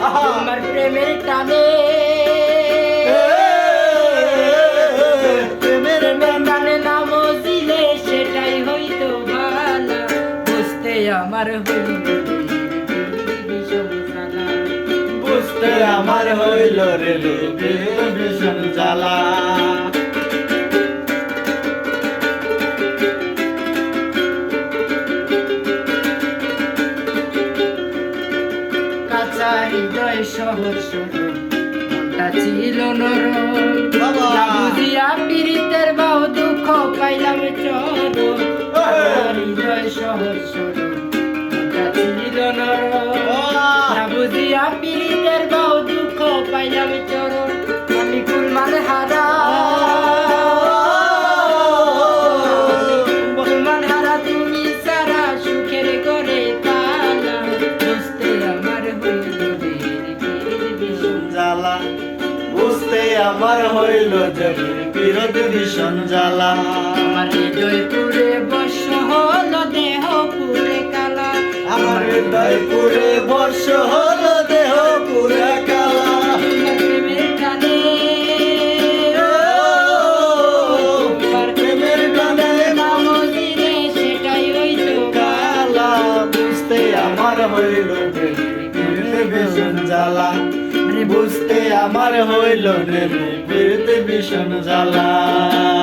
তোমার প্রেমের টানে। প্রেমের টানে। নাম দিলে সেটাই হইতো ভালো। বুঝতে আমার হইল বুঝতে আমার হইল রে হৃদয় সহজ সরল মনটা ছিল নরম বুঝিয়া পীড়িতের বাহু দুঃখ পাইলাম চরম হৃদয় সহজ সরল মনটা ছিল নরম বুঝিয়া পীড়িতের বাহু দুঃখ পাইলাম চরম আমি কুলমান হারা কুলমান হারা বুঝতে আমার হইল যে বিরোধ ভীষণ জ্বালা আমার হৃদয় পুরে বর্ষ হলো দেহ পুরে কালা। আমার হৃদয় পুরে বর্ষ হলো দেহ পুরে কালা। আমার হইল ভীষণ জ্বালা বুঝতে আমার হইল রে বিরোধ ভীষণ জ্বালা